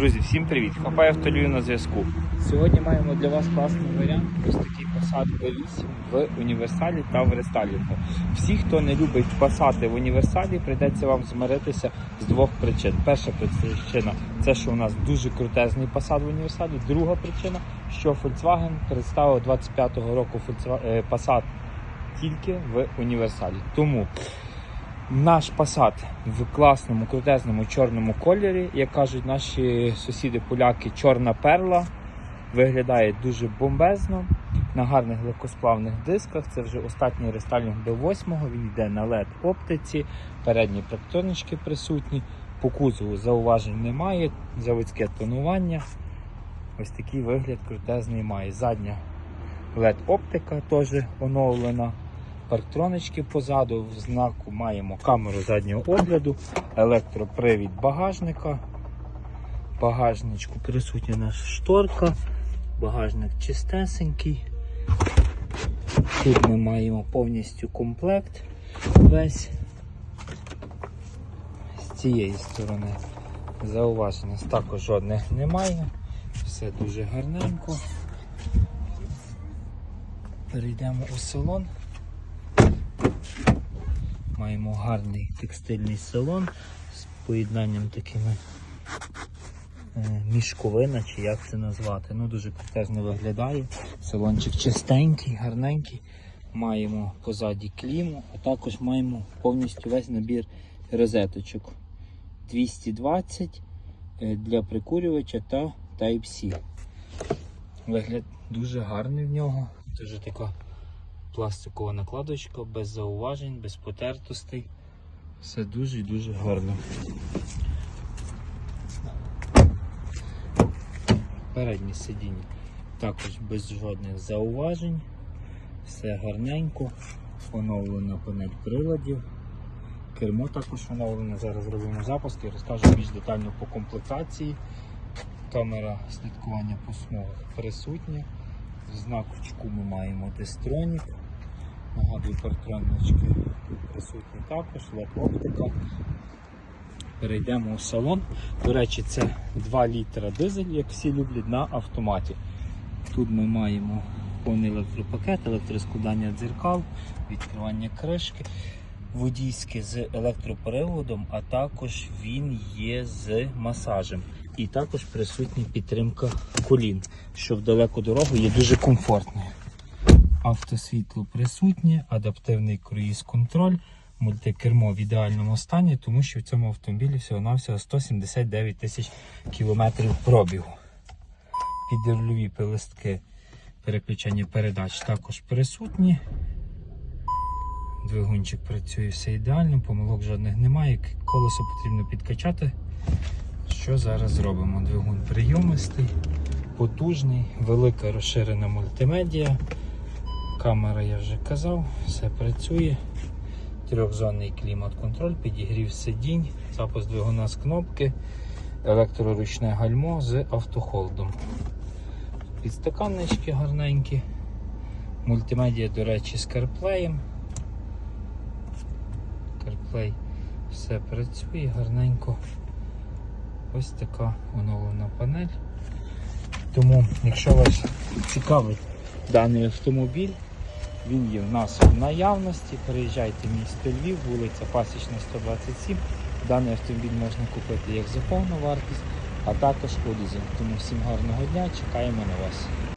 Друзі, всім привіт! Хапає автолюю на зв'язку. Сьогодні маємо для вас класний варіант. Ось такий Passat B8 в універсалі та в рестайлінгу. Всі, хто не любить пасати в універсалі, прийдеться вам змиритися з двох причин. Перша причина це що у нас дуже крутезний Passat в універсалі. Друга причина, що Volkswagen представив 25-го року е, Passat тільки в універсалі. Тому наш Passat в класному, крутезному чорному кольорі, як кажуть наші сусіди-поляки, чорна перла. Виглядає дуже бомбезно. На гарних легкосплавних дисках. Це вже останній рестайлінг B8, він йде на LED оптиці, передні трактронички присутні. По кузову зауважень немає, заводське тонування. Ось такий вигляд крутезний має. Задня LED оптика теж оновлена. Парктронички позаду, в знаку маємо камеру заднього огляду, електропривід багажника. Багажничку присутня наша шторка, багажник чистесенький. Тут ми маємо повністю комплект весь. З цієї сторони зауважень також жодних немає. Все дуже гарненько. Перейдемо у салон. Маємо гарний текстильний салон з поєднанням такими е, мішковина, чи як це назвати. Ну дуже крутезно виглядає. Салончик чистенький, гарненький. Маємо позаді кліму, а також маємо повністю весь набір розеточок. 220 е, для прикурювача та Type-C. Вигляд дуже гарний в нього. Дуже така пластикова накладочка, без зауважень, без потертостей. Все дуже і дуже гарно. Переднє сидіння також без жодних зауважень. Все гарненько. Оновлена панель приладів. Кермо також оновлене. Зараз зробимо запуск і розкажу більш детально по комплектації. Камера слідкування по смугах присутня. Знаковичку ми маємо дистронік. Нагадую, партроннички присутні також, LED оптика. Перейдемо у салон. До речі, це 2 літра дизель, як всі люблять, на автоматі. Тут ми маємо повний електропакет, електроскладання дзеркал, відкривання кришки, водійське з електроприводом, а також він є з масажем. І також присутня підтримка колін, що в далеку дорогу є дуже комфортною. Автосвітло присутнє, адаптивний круїз-контроль, мультикермо в ідеальному стані, тому що в цьому автомобілі всього-навсього 179 тисяч кілометрів пробігу. Підрульові пелестки переключення передач також присутні. Двигунчик працює все ідеально, помилок жодних немає. Колесо потрібно підкачати. Що зараз зробимо? Двигун прийомистий, потужний, велика розширена мультимедіа. Камера, я вже казав, все працює. Трьохзонний клімат-контроль, підігрів сидінь, запуск двигуна з кнопки, електроручне гальмо з автохолдом. Підстаканнички гарненькі. Мультимедіа, до речі, з CarPlay. CarPlay все працює гарненько. Ось така оновлена панель. Тому, якщо вас цікавить даний автомобіль, він є в нас в наявності. Переїжджайте в місто Львів, вулиця Пасічна, 127. Даний автомобіль можна купити як за повну вартість, а також у лізинг. Тому всім гарного дня, чекаємо на вас.